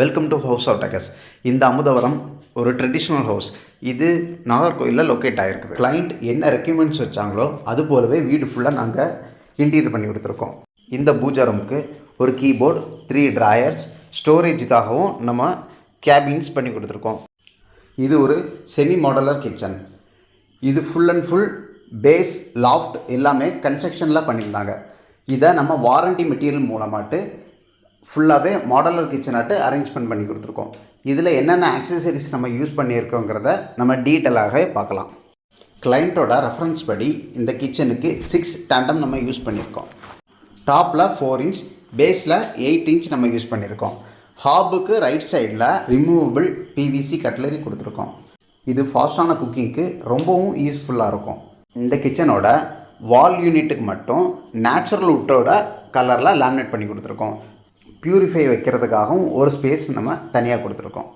Welcome to house of Deccus இந்த அமுதவரம் ஒரு ட்ரெடிஷ்னல் ஹவுஸ் இது நாகர்கோயிலில் லொக்கேட் ஆகிருக்குது கிளைண்ட் என்ன ரெக்யூமெண்ட்ஸ் வச்சாங்களோ அது போலவே வீடு ஃபுல்லாக நாங்கள் இன்டீரியர் பண்ணி கொடுத்துருக்கோம். இந்த பூஜா ரூமுக்கு ஒரு கீபோர்டு த்ரீ ட்ராயர்ஸ் ஸ்டோரேஜுக்காகவும் நம்ம கேபின்ஸ் பண்ணி கொடுத்துருக்கோம். இது ஒரு செமி மாடலர் கிச்சன் இது full and full base loft எல்லாமே கன்ஸ்ட்ரக்ஷனில் பண்ணியிருந்தாங்க. இதை நம்ம வாரண்டி மெட்டீரியல் மூலமாட்டு ஃபுல்லாகவே மாடலர் கிச்சனாட்டு அரேஞ்ச்மெண்ட் பண்ணி கொடுத்துருக்கோம். இதில் என்னென்ன ஆக்சசரிஸ் நம்ம யூஸ் பண்ணியிருக்கோங்கிறத நம்ம டீட்டெயிலாகவே பார்க்கலாம். கிளைண்ட்டோட ரெஃபரன்ஸ் படி இந்த கிச்சனுக்கு சிக்ஸ் டேண்டம் நம்ம யூஸ் பண்ணியிருக்கோம். டாப்பில் ஃபோர் இன்ச் பேஸில் எயிட் இன்ச் நம்ம யூஸ் பண்ணியிருக்கோம். ஹாபுக்கு ரைட் சைடில் ரிமூவபிள் பிவிசி கட்லரி கொடுத்துருக்கோம். இது ஃபாஸ்டான குக்கிங்க்கு ரொம்பவும் யூஸ்ஃபுல்லாக இருக்கும். இந்த கிச்சனோட வால் யூனிட்டுக்கு மட்டும் நேச்சுரல் உட்டோட கலரில் லேமினேட் பண்ணி கொடுத்துருக்கோம். ப்யூரிஃபை வைக்கிறதுக்காகவும் ஒரு ஸ்பேஸ் நம்ம தனியாக கொடுத்துருக்கோம்.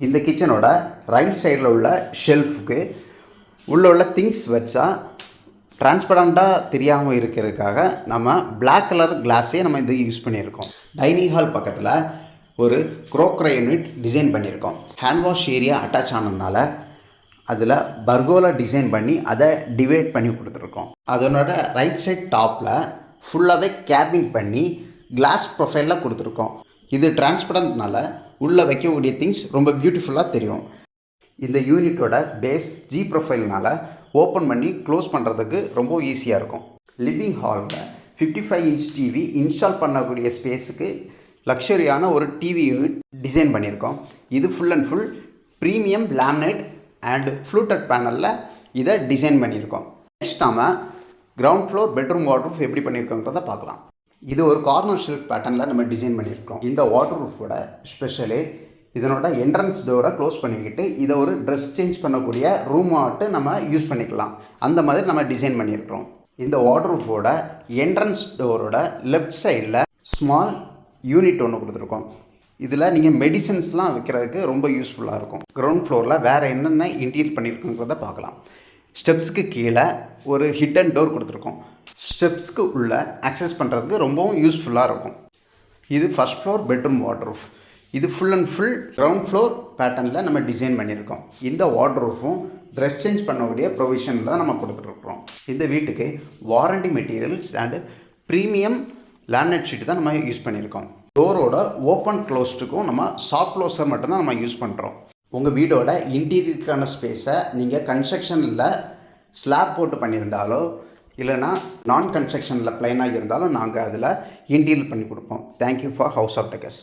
இந்த கிச்சனோட ரைட் சைடில் உள்ள ஷெல்ஃபுக்கு உள்ள உள்ள திங்ஸ் வச்சா டிரான்ஸ்பரண்ட்டாக தெரியாமல் இருக்கிறதுக்காக நம்ம பிளாக் கலர் கிளாஸே நம்ம இது யூஸ் பண்ணியிருக்கோம். டைனிங் ஹால் பக்கத்தில் ஒரு குரோக்ரை யூனிட் டிசைன் பண்ணியிருக்கோம். ஹேண்ட் வாஷ் ஏரியா அட்டாச் ஆனதுனால அதில் பர்கோலா டிசைன் பண்ணி அதை டிவைட் பண்ணி கொடுத்துருக்கோம். அதனோட ரைட் சைட் டாப்பில் ஃபுல்லாகவே கேபிங் பண்ணி கிளாஸ் ப்ரொஃபைலில் கொடுத்துருக்கோம். இது டிரான்ஸ்பரண்ட்னால உள்ளே வைக்கக்கூடிய திங்ஸ் ரொம்ப பியூட்டிஃபுல்லாக தெரியும். இந்த யூனிட்டோட பேஸ் ஜி ப்ரொஃபைல்னால் ஓப்பன் பண்ணி க்ளோஸ் பண்ணுறதுக்கு ரொம்ப ஈஸியாக இருக்கும். லிவிங் ஹாலில் fifty five inch TV install பண்ணக்கூடிய ஸ்பேஸுக்கு லக்ஸரியான ஒரு டிவி யூனிட் டிசைன் பண்ணியிருக்கோம். இது full and full premium laminate and fluted பேனலில் இதை டிசைன் பண்ணியிருக்கோம். நெக்ஸ்ட் நாம் கிரவுண்ட் ஃப்ளோர் பெட்ரூம் வாட்ரூஃப் எப்படி பண்ணியிருக்கோங்கிறத பார்க்கலாம். இது ஒரு கார்னர் ஷெல்ஃப் பேட்டர்னில் நம்ம டிசைன் பண்ணியிருக்கோம் இந்த வாட்டர் ப்ரூஃபோட ஸ்பெஷலு இதனோட என்ட்ரன்ஸ் டோரை க்ளோஸ் பண்ணிக்கிட்டு இதை ஒரு ட்ரெஸ் சேஞ்ச் பண்ணக்கூடிய ரூம் ஆட்டு நம்ம யூஸ் பண்ணிக்கலாம். அந்த மாதிரி நம்ம டிசைன் பண்ணியிருக்கிறோம். இந்த வாட்டர் ப்ரூஃபோட என்ட்ரன்ஸ் டோரோட லெஃப்ட் சைடில் ஸ்மால் யூனிட் ஒன்று கொடுத்துருக்கோம். இதில் நீங்கள் மெடிசன்ஸ்லாம் வைக்கிறதுக்கு ரொம்ப யூஸ்ஃபுல்லாக இருக்கும். கிரவுண்ட் ஃப்ளோரில் வேறு என்னென்ன இன்டீரியர் பண்ணியிருக்குங்கிறத பார்க்கலாம். ஸ்டெப்ஸ்க்கு கீழே ஒரு ஹிட் அண்ட் டோர் கொடுத்துருக்கோம். ஸ்டெப்ஸ்க்கு உள்ளே அக்சஸ் பண்ணுறதுக்கு ரொம்பவும் யூஸ்ஃபுல்லாக இருக்கும். இது ஃபர்ஸ்ட் ஃப்ளோர் பெட்ரூம் வாட்ரூஃப் இது full and full ground floor பேட்டர்னில் நம்ம டிசைன் பண்ணியிருக்கோம். இந்த வாட்ரூஃபும் ட்ரெஸ் சேஞ்ச் பண்ணக்கூடிய ப்ரொவிஷனில் தான் நம்ம கொடுத்துருக்குறோம் இந்த வீட்டுக்கு warranty materials and premium laminate sheet தான் நம்ம யூஸ் பண்ணியிருக்கோம். டோரோட ஓப்பன் க்ளோஸ்ட்டுக்கும் நம்ம சாஃப்ட் க்ளோஸர் மட்டும்தான் நம்ம யூஸ் பண்ணுறோம் உங்கள் வீடோட இன்டீரியருக்கான ஸ்பேஸை நீங்கள் கன்ஸ்ட்ரக்ஷனில் ஸ்லாப் போட்டு பண்ணியிருந்தாலோ இல்லைனா நான் கன்ஸ்ட்ரக்ஷனில் பிளைனாக இருந்தாலும் நாங்கள் அதில் இன்டீரியர் பண்ணி கொடுப்போம். Thank you for house of Deccus